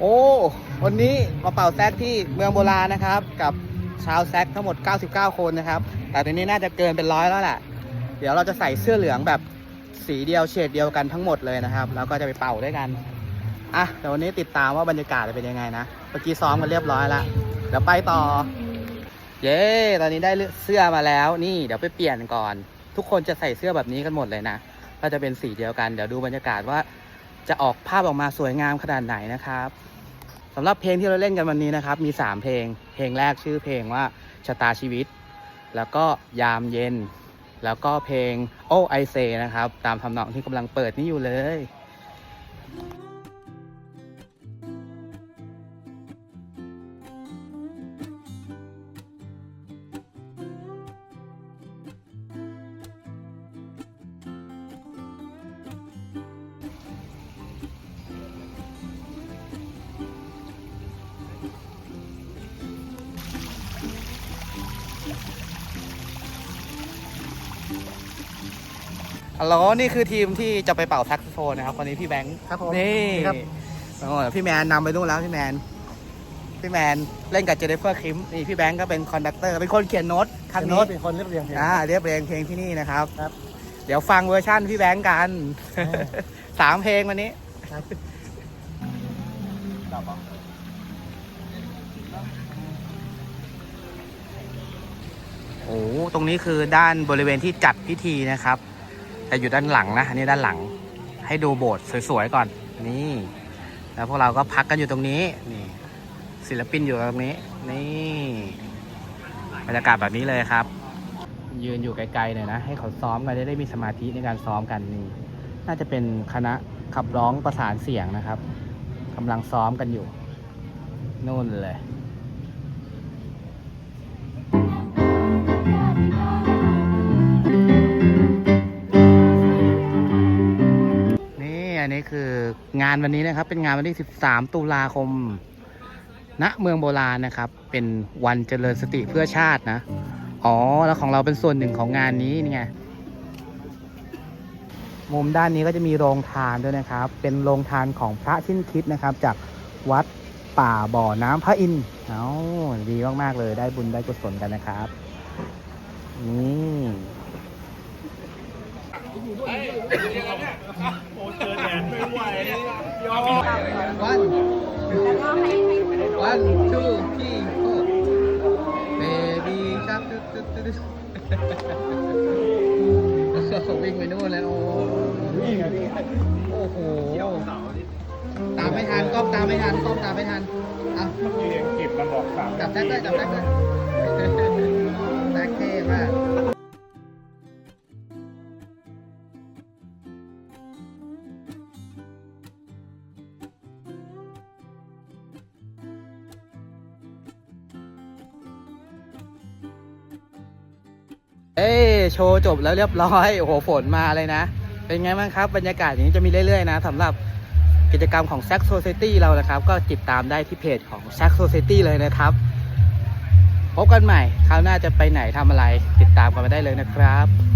โอ้ วันนี้มาเป่าแซกที่เมืองโบราณนะครับ กับชาวแซกทั้งหมด 99 คนนะครับ แต่ตอนนี้น่าจะเกินเป็นร้อยแล้วแหละ เดี๋ยวเราจะใส่เสื้อเหลืองแบบสีเดียวเฉดเดียวกันทั้งหมดเลยนะครับ แล้วก็จะไปเป่าด้วยกัน อะแต่วันนี้ติดตามว่าบรรยากาศจะเป็นยังไงนะ เมื่อกี้ซ้อมกันเรียบร้อยแล้วเดี๋ยวไปต่อ เย้ ตอนนี้ได้เสื้อมาแล้ว นี่เดี๋ยวไปเปลี่ยนก่อน ทุกคนจะใส่เสื้อแบบนี้กันหมดเลยนะ ก็จะเป็นสีเดียวกัน เดี๋ยวดูบรรยากาศว่า จะออกภาพออกมาสวยงามขนาดไหนนะครับสำหรับเพลงที่เราเล่นกันวันนี้นะครับ มี 3 เพลง เพลงแรกชื่อเพลงว่าชะตาชีวิต แล้วก็ยามเย็น แล้วก็เพลงโอ้ไอเซนะครับ ตามทำนองที่กำลังเปิดนี่อยู่เลย ฮัลโหลนี่คือทีมที่จะไปเป่าแซกโซโฟนนะครับวันนี้พี่แบงค์ครับผมนี่ครับ โอ้พี่แมนนำไปนู่นแล้วพี่แมน พี่แมนเล่นกับเจเนฟเฟอร์คิมนี่พี่แบงค์ก็เป็นคอนดักเตอร์เป็นคนเขียนโน้ตคันเป็นนี้โน้ตเป็นคนเรียบเรียงเพลง อ่าเรียบเรียงเพลงที่นี่นะครับ ครับ เดี๋ยวฟังเวอร์ชั่นพี่แบงค์กันเออสามเพลงวันนี้ ครับโอ้โหตรงนี้คือด้านบริเวณที่จัดพิธีนะครับ แต่อยู่ด้านหลังนะอันนี้ด้านหลัง ให้ดูโบสถ์สวยๆก่อนนี่แล้วพวกเราก็พักกันอยู่ตรงนี้นี่ศิลปินอยู่ตรงนี้ นี่บรรยากาศแบบนี้เลยครับ ยืนอยู่ไกลๆหน่อยนะ ให้เขาซ้อมกันจะได้มีสมาธิในการซ้อมกันนี่น่าจะเป็นคณะขับร้องประสานเสียงนะครับกำลังซ้อมกันอยู่นู่นเลย อันนี้คืองานวันนี้นะครับ เป็นงานวันที่ 13 ตุลาคม ณ เมืองโบราณนะครับ เป็นวันเจริญสติเพื่อชาตินะ อ๋อ แล้วของเราเป็นส่วนหนึ่งของงานนี้นี่ไง มุมด้านนี้ก็จะมีโรงทานด้วยนะครับ เป็นโรงทานของพระชิ้นคิดนะครับ จากวัดป่าบ่อน้ำพระอินทร์เอาดีมาก ๆ เลย ได้บุญได้กุศลกันนะครับ นี่ วันวันทูที่โฟเบบี้ชักตึ๊ดตึ๊ดตึ๊ดวิ่งไปนู่นแล้ว โอ้โอ้โหตามไม่ทันกล้องตามไม่ทันกล้องตามไม่ทันเอาที่อังกฤษมันบอกสามจับแท็กเลยจับแท็กเลย โชว์จบแล้วเรียบร้อยโอ้โหฝนมาเลยนะ เป็นไงบ้างครับ บรรยากาศอย่างนี้จะมีเรื่อยๆนะสำหรับกิจกรรมของ s a c Society เรานะครับ ก็ติดตามได้ที่เพจของ s a c Society เลยนะครับ พบกันใหม่ คราวหน้าจะไปไหนทำอะไร ติดตามกันมาได้เลยนะครับ